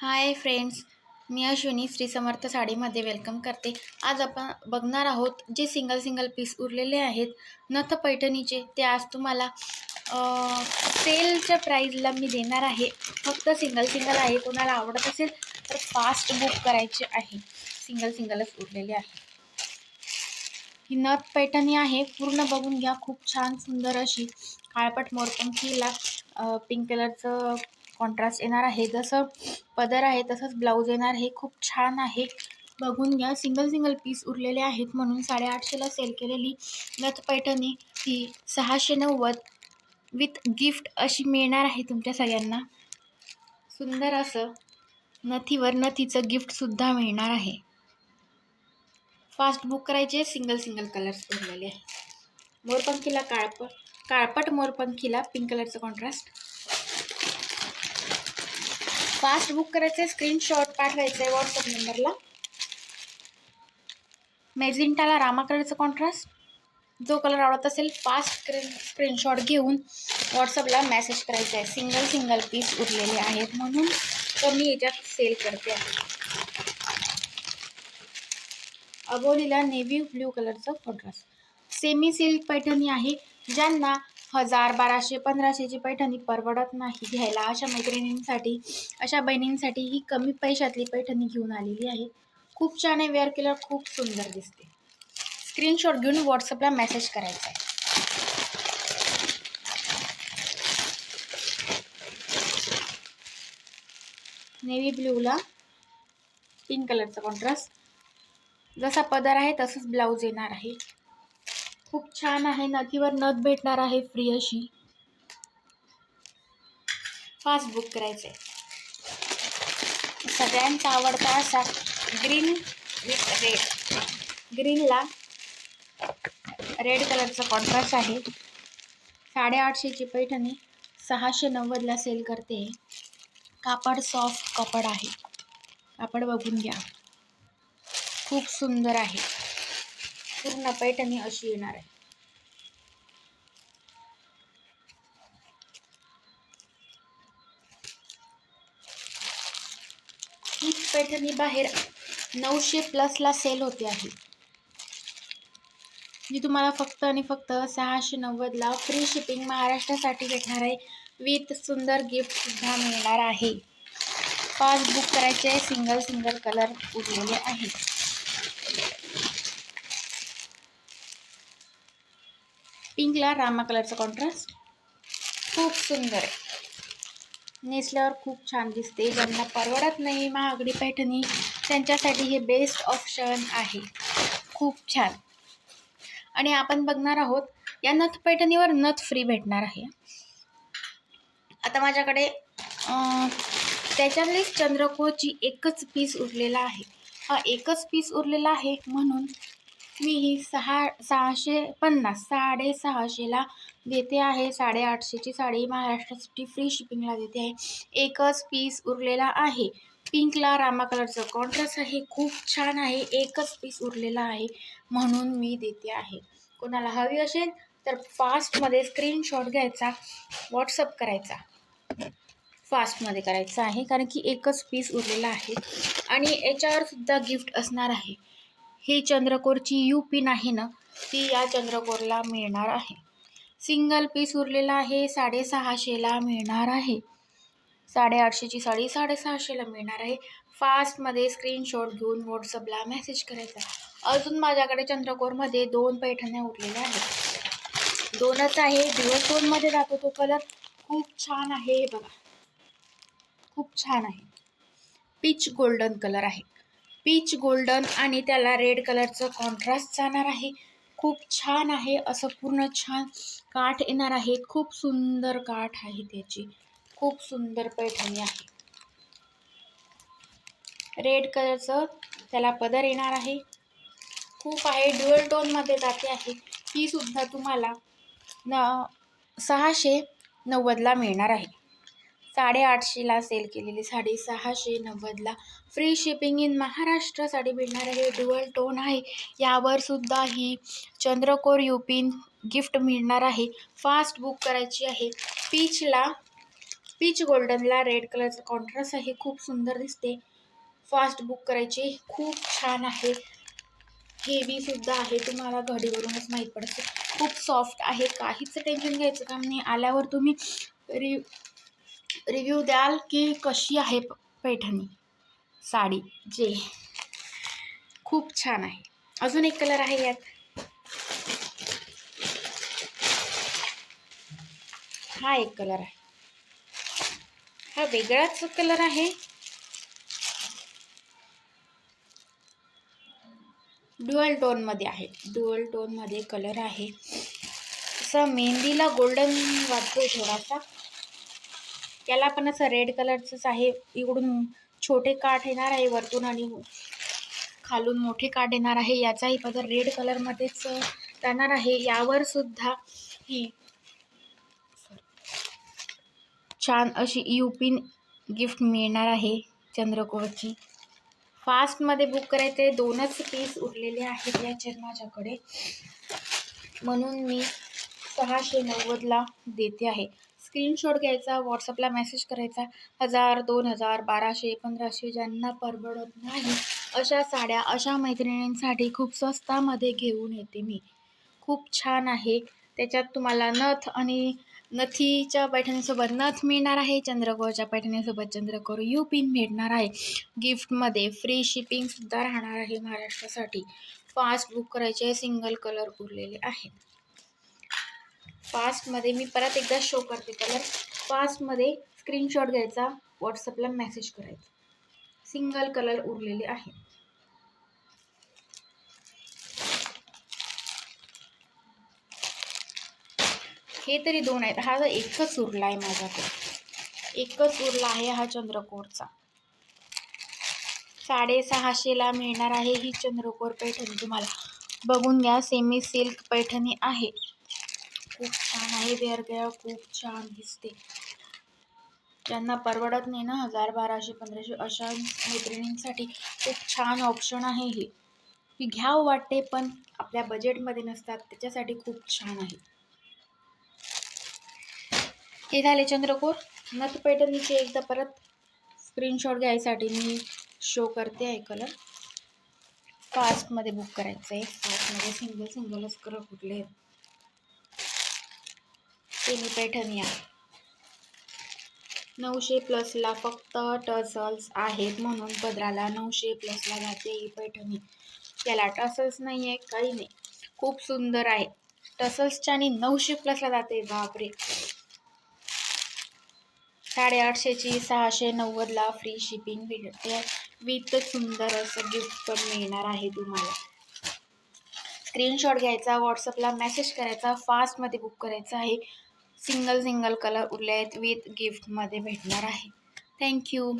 हाय friends मी अश्विनी श्री समर्थ साडीमध्ये welcome करते. आज आपण बघणार आहोत जे सिंगल सिंगल पीस उरलेले आहेत नथ पैठणीचे. ते आज तुम्हाला सेलच्या प्राईजला मी देणार आहे. फक्त सिंगल सिंगल आहे. कोणाला आवडत असेल तर फास्ट बुक करायचे आहे. सिंगल सिंगलच उरलेले आहे. ही नथ पैठणी आहे. पूर्ण बघून घ्या. खूप छान सुंदर अशी काळपट मोरपंखीला पिंक कलरचं कॉन्ट्रास्ट येणार आहे. जसं पदर आहे तसंच ब्लाऊज येणार हे खूप छान आहे. बघून घ्या. सिंगल सिंगल पीस उरलेले आहेत. म्हणून साडेआठशेला सेल केलेली नथ पैठणी ही सहाशे नव्वद विथ गिफ्ट अशी मिळणार आहे तुमच्या सगळ्यांना. सुंदर असं नथीवर नथीचं गिफ्टसुद्धा मिळणार आहे. फास्ट बुक करायचे. सिंगल सिंगल कलर्स उरलेले आहे मोरपंखीला काळप काळपट मोरपंखीला पिंक कलरचं कॉन्ट्रास्ट फास्ट बुक करायचं आहे स्क्रीनशॉट पाठवायचं आहे व्हॉट्सअप नंबरला. मेझिंटाला रामा कलरचा कॉन्ट्रास्ट जो कलर आवडत असेल फास्ट स्क्रीन स्क्रीनशॉट घेऊन व्हॉट्सअपला मेसेज करायचा आहे सिंगल सिंगल पीस उरलेले आहेत म्हणून कमी याच्यात सेल करते आहे. अबोलीला नेव्ही ब्ल्यू कलरचं कॉन्ट्रास्ट सेमी सिल्क पैठणी आहे ज्यांना हजार बाराशे पंधराशेची पैठणी परवडत नाही घ्यायला. अशा मैत्रिणींसाठी अशा बहिणींसाठी ही कमी पैशातली पैठणी घेऊन आलेली आहे. खूप छान आहे वेअर केल्यावर खूप सुंदर दिसते. स्क्रीनशॉट घेऊन व्हॉट्सअपला मेसेज करायचा आहे. नेव्ही ब्ल्यूला पिंक कलरचा कॉन्ट्रास्ट जसा पदर आहे तसंच ब्लाऊज येणार आहे. खूप छान आहे. नथीवर नथ भेटणार आहे फ्री अशी फास्ट बुक करायचं आहे सगळ्यांचा आवडता असा ग्रीन विथ रेड ग्रीनला रेड कलरचा कॉन्ट्रास्ट आहे. साडेआठशेची पैठणी सहाशे नव्वदला सेल करते. कापड सॉफ्ट कापड आहे. कापड बघून घ्या. खूप सुंदर आहे. पूर्ण पैठणी अशी येणार आहे. ही पैठणी बाहेर नऊशे प्लसला सेल होते आहे. मी तुम्हाला फक्त आणि फक्त सहाशे नव्वदला फ्री शिपिंग महाराष्ट्रासाठी भेटणार आहे. विथ सुंदर गिफ्टसुद्धा मिळणार आहे. पाच बुक करायचे सिंगल सिंगल कलर उरलेले आहेत पिंकला रामा कलरचा कॉन्ट्रास्ट खूप सुंदर आहे. नेसल्यावर खूप छान दिसते. ज्यांना परवडत नाही महागडी पैठणी त्यांच्यासाठी हे बेस्ट ऑप्शन आहे. खूप छान. आणि आपण बघणार आहोत या नथ पैठणीवर नथ फ्री भेटणार आहे. आता माझ्याकडे त्याच्यातलीच चंद्रकोची एकच पीस उरलेला आहे. हा एकच पीस उरलेला आहे म्हणून मी ही सहा सहाशे पन्नास साडेसहाशेला देते आहे. साडेआठशेची साडी महाराष्ट्रासाठी फ्री शिपिंगला देते आहे. एकच पीस उरलेला आहे. पिंकला रामा कलरचं कॉन्ट्रास्ट आहे. खूप छान आहे. एकच पीस उरलेला आहे. म्हणून मी देते आहे. कोणाला हवी असेल तर फास्टमध्ये स्क्रीनशॉट घ्यायचा. व्हॉट्सअप करायचा. फास्टमध्ये करायचं आहे. कारण की एकच पीस उरलेला आहे. आणि याच्यावर सुद्धा गिफ्ट असणार आहे. ही चंद्रकोरची यू पिन आहे ना ती या चंद्रकोरला मिळणार आहे. सिंगल पीस उरलेला आहे साडेसहाशेला मिळणार आहे. साडेआठशेची साडी साडेसहाशेला मिळणार आहे. फास्टमध्ये स्क्रीनशॉट घेऊन व्हॉट्सअपला मेसेज करायचा. अजून माझ्याकडे चंद्रकोरमध्ये दोन पैठण्या उरलेल्या आहेत. दोनच आहे दिवस दोनमध्ये जातो तो कलर. खूप छान आहे हे बघा. खूप छान आहे. पीच गोल्डन कलर आहे. पीच गोल्डन आणि त्याला रेड कलरचं कॉन्ट्रास्ट जाणार आहे. खूप छान आहे असं पूर्ण छान काठ येणार आहे. खूप सुंदर काठ आहे त्याची. खूप सुंदर पैठणी आहे. रेड कलरचं त्याला पदर येणार आहे. खूप आहे ड्युअल टोनमध्ये जाते आहे. ही सुद्धा तुम्हाला न सहाशे नव्वदला मिळणार आहे. साडेआठशेला सेल केलेली साडी सहाशे नव्वदला. फ्री शिपिंग इन महाराष्ट्रासाठी मिळणारं हे डुअल ड्युअल टोन आहे. यावर सुद्धा ही चंद्रकोर युपिन गिफ्ट मिळणार आहे. फास्ट बुक करायची आहे. पीचला पीच गोल्डनला रेड कलरचा कॉन्ट्रास्ट आहे. खूप सुंदर दिसते. फास्ट बुक करायची. खूप छान आहे. हेवीसुद्धा आहे. तुम्हाला घडीवरूनच माहीत पडते. खूप सॉफ्ट आहे. काहीच टेन्शन घ्यायचं काम नाही. आल्यावर तुम्ही रि रिव्ह्यू द्याल की कशी आहे प- पैठणी? साडी. जे. खूप छान आहे. अजून एक कलर आहे यात. हा एक कलर आहे. हा वेगळाच कलर आहे. ड्युअल टोनमध्ये आहे. ड्युअल टोनमध्ये कलर आहे. असा मेहंदीला गोल्डन वाटतो थोडासा. त्याला पण असं रेड कलरचंच आहे. इकडून छोटे काठ येणार आहे वरतून आणि खालून मोठे काठ येणार आहे. याचाही पदर रेड कलरमध्येच राहणार आहे. यावर सुद्धा ही छान अशी युपिन गिफ्ट मिळणार आहे चंद्रकोरची फास्टमध्ये बुक करायचे दोनच पीस उरलेले आहेत या माझ्याकडे म्हणून मी सहाशे नव्वदला देते आहे. स्क्रीनशॉट घ्यायचा व्हॉट्सअपला मेसेज करायचा हजार दोन हजार बाराशे पंधराशे ज्यांना परवडत नाही अशा साड्या अशा मैत्रिणींसाठी खूप स्वस्तामध्ये घेऊन येते मी. खूप छान आहे. त्याच्यात तुम्हाला नथ आणि नथीच्या पैठणीसोबत नथ मिळणार आहे. चंद्रकोरच्या पैठणीसोबत चंद्रकोर यू पिन भेटणार आहे. गिफ्टमध्ये फ्री शिपिंगसुद्धा राहणार आहे महाराष्ट्रासाठी. फास्ट बुक करायचे सिंगल कलर उरलेले आहेत. फास्टमध्ये मी परत एकदा शो करते. कलर फास्टमध्ये स्क्रीनशॉट घ्यायचा व्हॉट्सअपला मेसेज करायचा. सिंगल कलर उरलेले आहे. हे तरी दोन आहेत. हा एकच उरला आहे माझ्याकडे. एकच उरला आहे हा चंद्रकोरचा. साडेसहाशेला मिळणार आहे ही चंद्रकोर पैठणी. तुम्हाला बघून घ्या सेमी सिल्क पैठणी आहे. खूप छान आहे. वेअर केल्यावर खूप छान दिसते. ज्यांना परवडत नाही ना हजार बाराशे पंधराशे अशा मैत्रिणींसाठी खूप छान ऑप्शन आहे हे. की घ्यावं वाटते पण आपल्या बजेटमध्ये नसतात. त्याच्यासाठी खूप छान आहे. हे झाले चंद्रकोर. नथ पैठणीचे एकदा परत स्क्रीनशॉट घ्यायसाठी मी शो करते आहे कलर फास्टमध्ये बुक करायचं आहे फास्टमध्ये सिंगल सिंगलच कलर कुठले आहेत? सेमी पैठणी आहे. नऊशे प्लसला फक्त टसल्स आहेत म्हणून पदराला नऊशे प्लसला जाते ही पैठणी. त्याला टसल्स नाही आहे काही नाही. खूप सुंदर आहे. टसल्सच्या आणि नऊशे प्लसला जाते बापरे. साडेआठशेची सहाशे नव्वदला फ्री शिपिंग भेटते विथ सुंदर असं गिफ्ट पण मिळणार आहे तुम्हाला. स्क्रीनशॉट घ्यायचा व्हॉट्सअपला मेसेज करायचा फास्टमध्ये बुक करायचं आहे. सिंगल सिंगल कलर उरले आहेत विथ गिफ्टमध्ये भेटणार आहे. थँक्यू